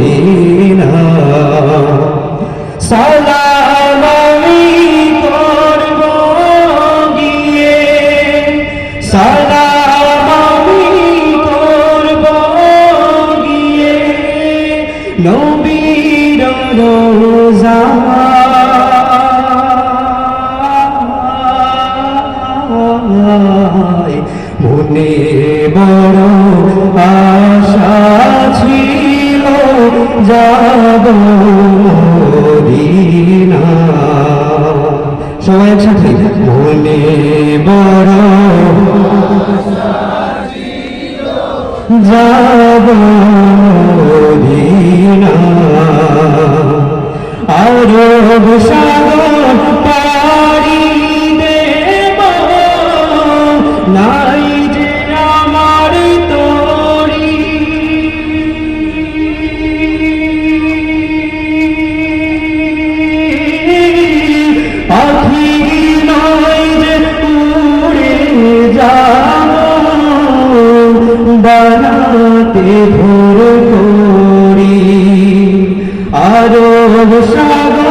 Medina সালাম করব গিয়ে সালাম মনে বড় যাব মদিনা। আরব সাগর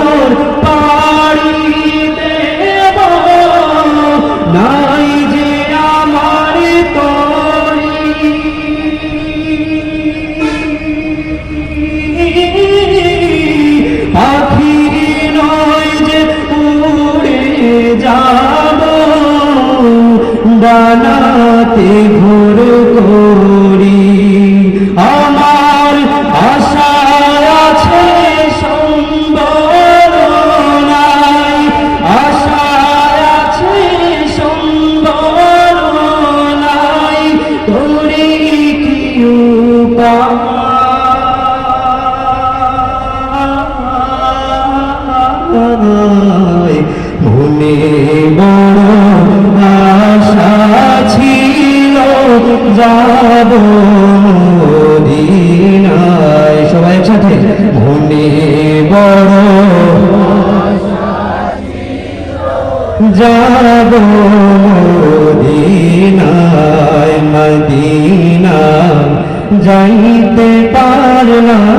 যাব মদিনায়। সবাই একসাথে। মনে বড় যাব মদিনায় মদিনা যাইতে পারলাম।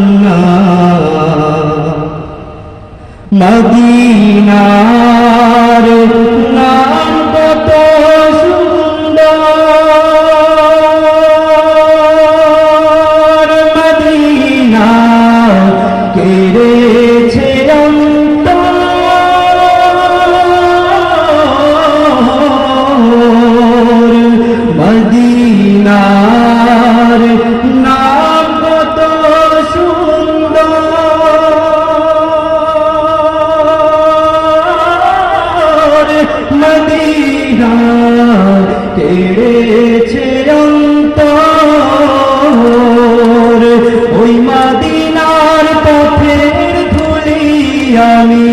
মদিনা কেড়েছে অন্তর। ওই মদিনার পথের ধুলি আমি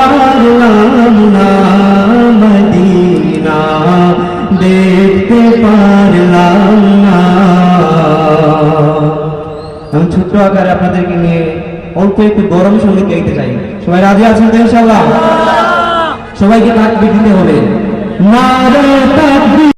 পারলাম না মদিনা, দেখতে পারলাম না আমি ছোট্ট আকারে আপনাদেরকে নিয়ে অল্প একটু গরম সংগীত গাইতে চাই। সবাই রাজি আছেন তো সবাইকে তাকবীর দিতে হবে। নারে